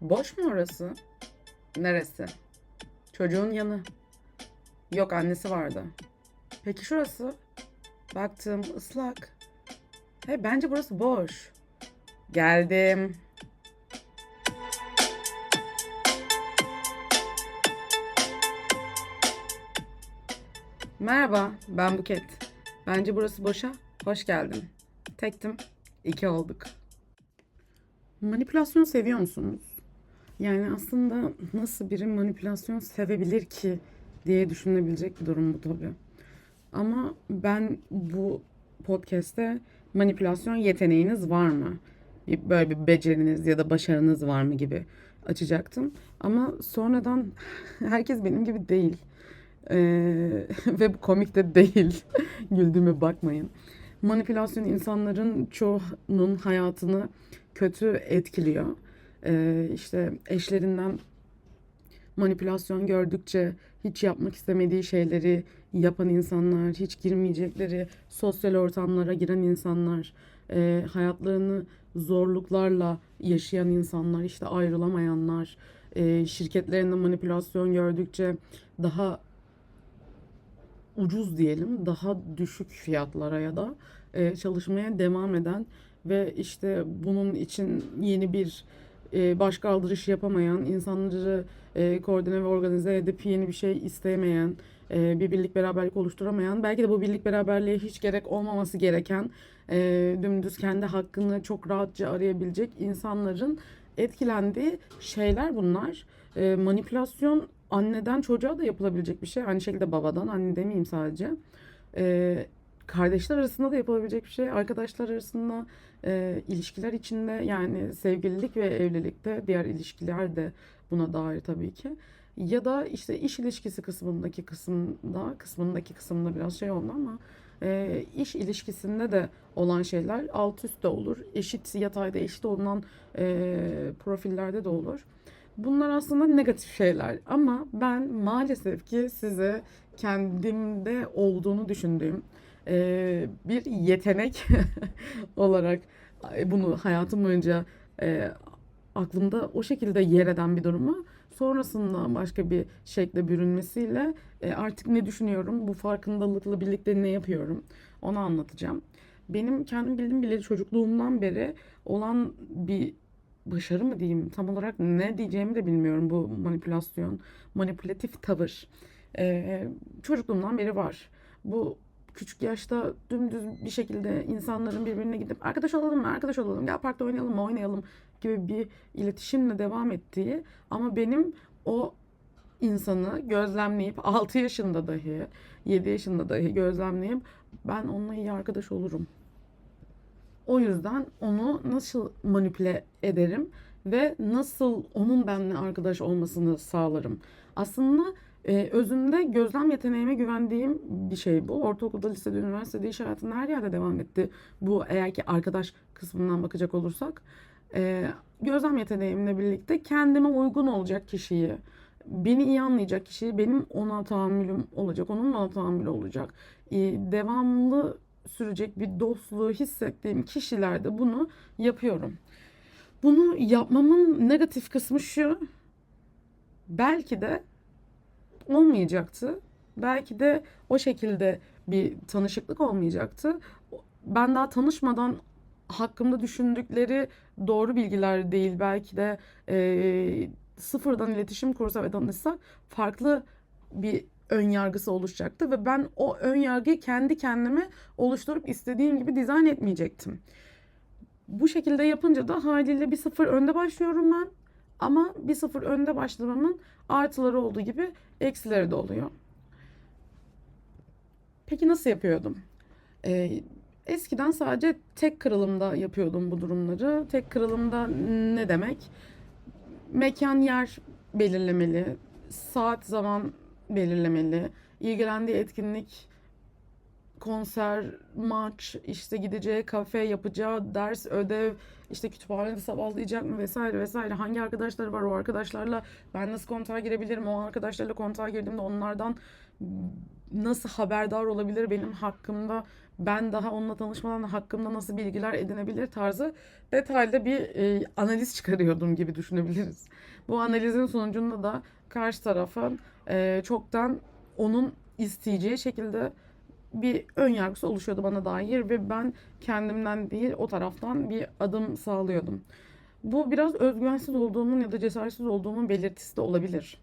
Boş mu orası? Neresi? Çocuğun yanı. Yok annesi vardı. Peki şurası? Baktım ıslak. Hey, bence burası boş. Geldim. Merhaba, ben Buket. Bence burası boşa. Hoş geldin. Tektim. İki olduk. Manipülasyon seviyor musunuz? Yani aslında nasıl biri manipülasyon sevebilir ki diye düşünülebilecek bir durum bu tabii. Ama ben bu podcast'te manipülasyon yeteneğiniz var mı? Böyle bir beceriniz ya da başarınız var mı gibi açacaktım. Ama sonradan herkes benim gibi değil. Ee, ve bu komik de değil. Güldüğüme bakmayın. Manipülasyon insanların çoğunun hayatını kötü etkiliyor. Ee, işte eşlerinden manipülasyon gördükçe hiç yapmak istemediği şeyleri yapan insanlar, hiç girmeyecekleri sosyal ortamlara giren insanlar, e, hayatlarını zorluklarla yaşayan insanlar, işte ayrılamayanlar, e, şirketlerinde manipülasyon gördükçe daha ucuz diyelim, daha düşük fiyatlara ya da e, çalışmaya devam eden ve işte bunun için yeni bir e, baş yapamayan, insanları e, koordine ve organize edip yeni bir şey istemeyen, e, bir birlik beraberlik oluşturamayan, belki de bu birlik beraberliğe hiç gerek olmaması gereken, e, dümdüz kendi hakkını çok rahatça arayabilecek insanların etkilendiği şeyler bunlar. E, manipülasyon anneden çocuğa da yapılabilecek bir şey. Aynı şekilde babadan, anne demeyeyim sadece. E, kardeşler arasında da yapılabilecek bir şey. Arkadaşlar arasında, e, ilişkiler içinde yani sevgililik ve evlilikte diğer ilişkiler de buna dair tabii ki. Ya da işte iş ilişkisi kısmındaki kısımda, kısmındaki kısımda biraz şey oldu ama e, iş ilişkisinde de olan şeyler alt üst de olur. Eşit yatayda eşit olunan e, profillerde de olur. Bunlar aslında negatif şeyler ama ben maalesef ki size kendimde olduğunu düşündüğüm e, bir yetenek olarak bunu hayatım boyunca e, aklımda o şekilde yer eden bir durumu sonrasında başka bir şekle bürünmesiyle e, artık ne düşünüyorum, bu farkındalıkla birlikte ne yapıyorum onu anlatacağım. Benim kendim bildiğim bileli çocukluğumdan beri olan bir başarı mı diyeyim tam olarak ne diyeceğimi de bilmiyorum bu manipülasyon, manipülatif tavır. E, çocukluğumdan beri var. Bu küçük yaşta dümdüz bir şekilde insanların birbirine gidip arkadaş olalım mı, arkadaş olalım, gel parkta oynayalım mı, oynayalım gibi bir iletişimle devam ettiği ama benim o insanı gözlemleyip 6 yaşında dahi 7 yaşında dahi gözlemleyip ben onunla iyi arkadaş olurum. O yüzden onu nasıl manipüle ederim ve nasıl onun benimle arkadaş olmasını sağlarım. Aslında e, özünde gözlem yeteneğime güvendiğim bir şey bu. Ortaokulda, lisede, üniversitede, iş hayatında her yerde devam etti. Bu eğer ki arkadaş kısmından bakacak olursak. E, gözlem yeteneğimle birlikte kendime uygun olacak kişiyi, beni iyi anlayacak kişiyi, benim ona tahammülüm olacak, onun bana tahammülü olacak. E, devamlı sürecek bir dostluğu hissettiğim kişilerde bunu yapıyorum. Bunu yapmamın negatif kısmı şu. Belki de olmayacaktı. Belki de o şekilde bir tanışıklık olmayacaktı. Ben daha tanışmadan hakkımda düşündükleri doğru bilgiler değil. Belki de e, sıfırdan iletişim kursa ve danışsak farklı bir ön yargısı oluşacaktı ve ben o ön yargıyı kendi kendime oluşturup istediğim gibi dizayn etmeyecektim. Bu şekilde yapınca da haliyle bir sıfır önde başlıyorum ben. Ama bir sıfır önde başlamamın artıları olduğu gibi eksileri de oluyor. Peki nasıl yapıyordum? Ee, eskiden sadece tek kırılımda yapıyordum bu durumları. Tek kırılımda ne demek? Mekan yer belirlemeli, saat zaman belirlemeli, ilgilendiği etkinlik, konser, maç, işte gideceği kafe, yapacağı ders, ödev, işte kütüphanede sabahlayacak mı vesaire vesaire. Hangi arkadaşları var o arkadaşlarla ben nasıl kontağa girebilirim? O arkadaşlarla kontağa girdiğimde onlardan nasıl haberdar olabilir benim hakkımda ben daha onunla tanışmadan hakkımda nasıl bilgiler edinebilir tarzı detaylı bir e, analiz çıkarıyordum gibi düşünebiliriz. Bu analizin sonucunda da karşı tarafın e, çoktan onun isteyeceği şekilde bir ön yargısı oluşuyordu bana dair ve ben kendimden değil o taraftan bir adım sağlıyordum. Bu biraz özgüvensiz olduğumun ya da cesaretsiz olduğumun belirtisi de olabilir.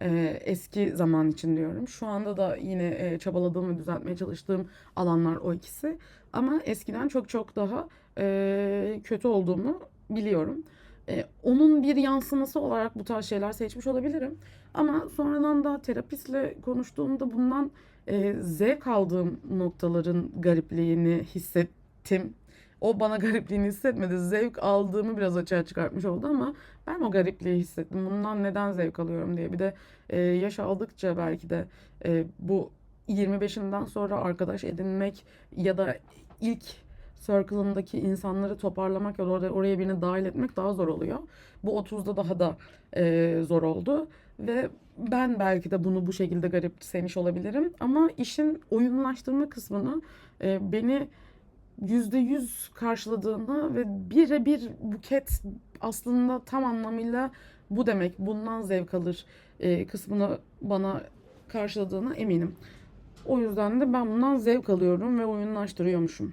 Ee, eski zaman için diyorum. Şu anda da yine e, çabaladığım ve düzeltmeye çalıştığım alanlar o ikisi. Ama eskiden çok çok daha e, kötü olduğumu biliyorum. E, onun bir yansıması olarak bu tarz şeyler seçmiş olabilirim. Ama sonradan da terapistle konuştuğumda bundan e, zevk aldığım noktaların garipliğini hissettim. O bana garipliğini hissetmedi. Zevk aldığımı biraz açığa çıkartmış oldu ama ben o garipliği hissettim. Bundan neden zevk alıyorum diye. Bir de e, yaş aldıkça belki de e, bu 25'inden sonra arkadaş edinmek ya da ilk circle'ındaki insanları toparlamak ya da oraya, oraya birini dahil etmek daha zor oluyor. Bu 30'da daha da e, zor oldu ve ben belki de bunu bu şekilde garipsemiş olabilirim ama işin oyunlaştırma kısmını e, beni yüzde yüz karşıladığını ve birebir Buket aslında tam anlamıyla bu demek, bundan zevk alır e, kısmını bana karşıladığına eminim. O yüzden de ben bundan zevk alıyorum ve oyunlaştırıyormuşum.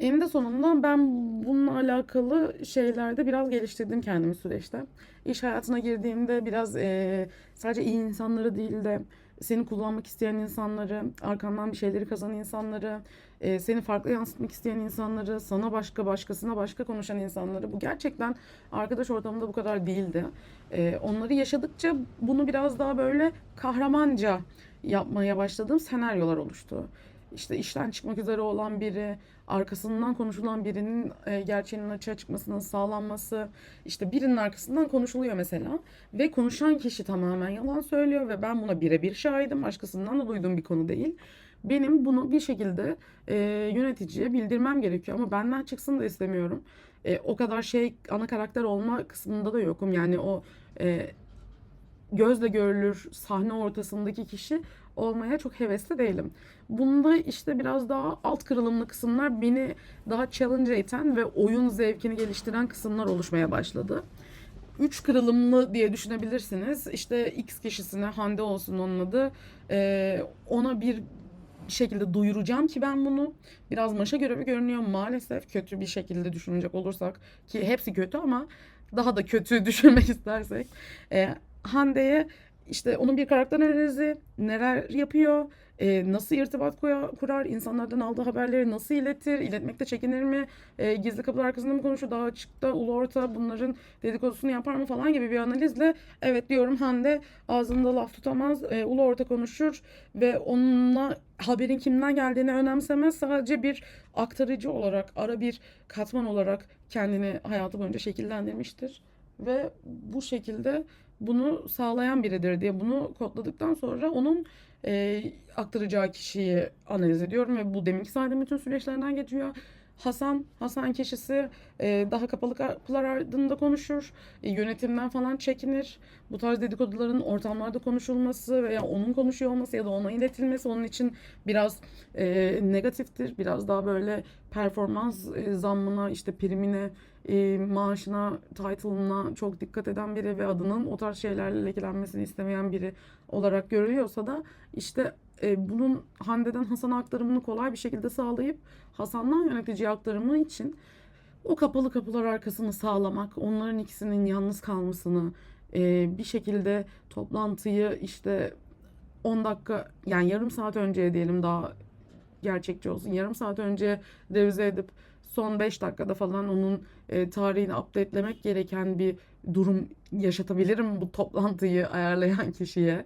Eninde sonunda ben bununla alakalı şeylerde biraz geliştirdim kendimi süreçte. İş hayatına girdiğimde biraz e, sadece iyi insanları değil de seni kullanmak isteyen insanları, arkandan bir şeyleri kazanan insanları, e, seni farklı yansıtmak isteyen insanları, sana başka başkasına başka konuşan insanları bu gerçekten arkadaş ortamında bu kadar değildi. E, onları yaşadıkça bunu biraz daha böyle kahramanca yapmaya başladığım senaryolar oluştu. İşte işten çıkmak üzere olan biri, arkasından konuşulan birinin e, gerçeğinin açığa çıkmasının sağlanması, işte birinin arkasından konuşuluyor mesela ve konuşan kişi tamamen yalan söylüyor ve ben buna birebir şahidim, başkasından da duyduğum bir konu değil. Benim bunu bir şekilde e, yöneticiye bildirmem gerekiyor ama benden çıksın da istemiyorum. E, o kadar şey ana karakter olma kısmında da yokum. Yani o e, gözle görülür sahne ortasındaki kişi olmaya çok hevesli değilim. Bunda işte biraz daha alt kırılımlı kısımlar beni daha challenge eden ve oyun zevkini geliştiren kısımlar oluşmaya başladı. Üç kırılımlı diye düşünebilirsiniz. İşte X kişisine Hande olsun onun adı. Ee, ona bir şekilde duyuracağım ki ben bunu biraz maşa görevi görünüyor maalesef kötü bir şekilde düşünecek olursak ki hepsi kötü ama daha da kötü düşünmek istersek e, Hande'ye işte onun bir karakter analizi, neler yapıyor, e, nasıl irtibat koya- kurar, insanlardan aldığı haberleri nasıl iletir, iletmekte çekinir mi, e, gizli kapılar arkasında mı konuşur, daha açıkta, ulu orta bunların dedikodusunu yapar mı falan gibi bir analizle evet diyorum Hande ağzında laf tutamaz, e, ulu orta konuşur ve onunla haberin kimden geldiğini önemsemez. Sadece bir aktarıcı olarak, ara bir katman olarak kendini hayatı boyunca şekillendirmiştir. Ve bu şekilde bunu sağlayan biridir diye bunu kodladıktan sonra onun e, aktaracağı kişiyi analiz ediyorum ve bu deminki saydığım bütün süreçlerden geçiyor. Hasan, Hasan kişisi e, daha kapalı kapılar ardında konuşur, e, yönetimden falan çekinir. Bu tarz dedikoduların ortamlarda konuşulması veya onun konuşuyor olması ya da ona iletilmesi onun için biraz e, negatiftir. Biraz daha böyle performans e, zammına, işte primine, e, maaşına, title'ına çok dikkat eden biri ve adının o tarz şeylerle lekelenmesini istemeyen biri olarak görülüyorsa da işte e, bunun Hande'den Hasan'a aktarımını kolay bir şekilde sağlayıp Hasan'dan yöneticiye aktarımı için o kapalı kapılar arkasını sağlamak, onların ikisinin yalnız kalmasını, e, bir şekilde toplantıyı işte 10 dakika yani yarım saat önceye diyelim daha gerçekçi olsun. Yarım saat önce revize edip son 5 dakikada falan onun e, tarihini updatelemek gereken bir durum yaşatabilirim bu toplantıyı ayarlayan kişiye.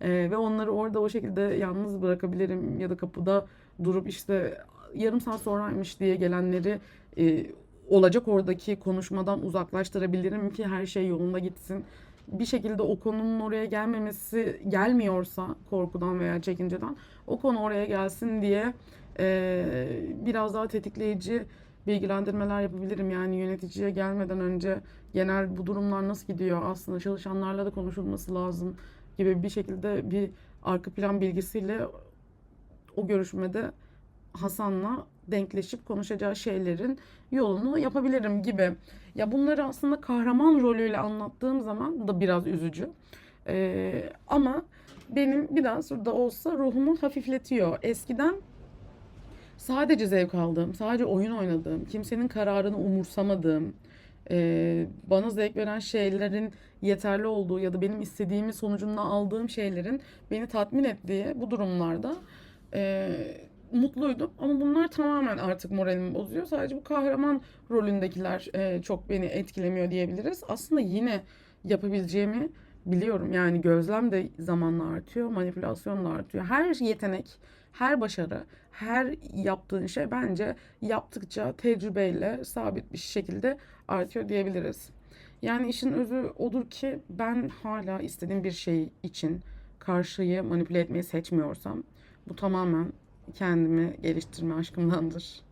E, ve onları orada o şekilde yalnız bırakabilirim ya da kapıda durup işte yarım saat sonraymış diye gelenleri e, olacak oradaki konuşmadan uzaklaştırabilirim ki her şey yolunda gitsin. Bir şekilde o konunun oraya gelmemesi gelmiyorsa korkudan veya çekinceden o konu oraya gelsin diye biraz daha tetikleyici bilgilendirmeler yapabilirim. Yani yöneticiye gelmeden önce genel bu durumlar nasıl gidiyor aslında çalışanlarla da konuşulması lazım. gibi bir şekilde bir arka plan bilgisiyle o görüşmede Hasan'la denkleşip konuşacağı şeylerin yolunu yapabilirim gibi. Ya bunları aslında kahraman rolüyle anlattığım zaman da biraz üzücü. Ee, ama benim biraz da olsa ruhumu hafifletiyor. Eskiden sadece zevk aldığım, sadece oyun oynadığım, kimsenin kararını umursamadığım, e, bana zevk veren şeylerin yeterli olduğu ya da benim istediğimi sonucunda aldığım şeylerin beni tatmin ettiği bu durumlarda e, mutluydum. Ama bunlar tamamen artık moralimi bozuyor. Sadece bu kahraman rolündekiler e, çok beni etkilemiyor diyebiliriz. Aslında yine yapabileceğimi biliyorum. Yani gözlem de zamanla artıyor, manipülasyon da artıyor. Her yetenek, her başarı, her yaptığın şey bence yaptıkça tecrübeyle sabit bir şekilde artıyor diyebiliriz. Yani işin özü odur ki ben hala istediğim bir şey için karşıyı manipüle etmeyi seçmiyorsam bu tamamen kendimi geliştirme aşkımdandır.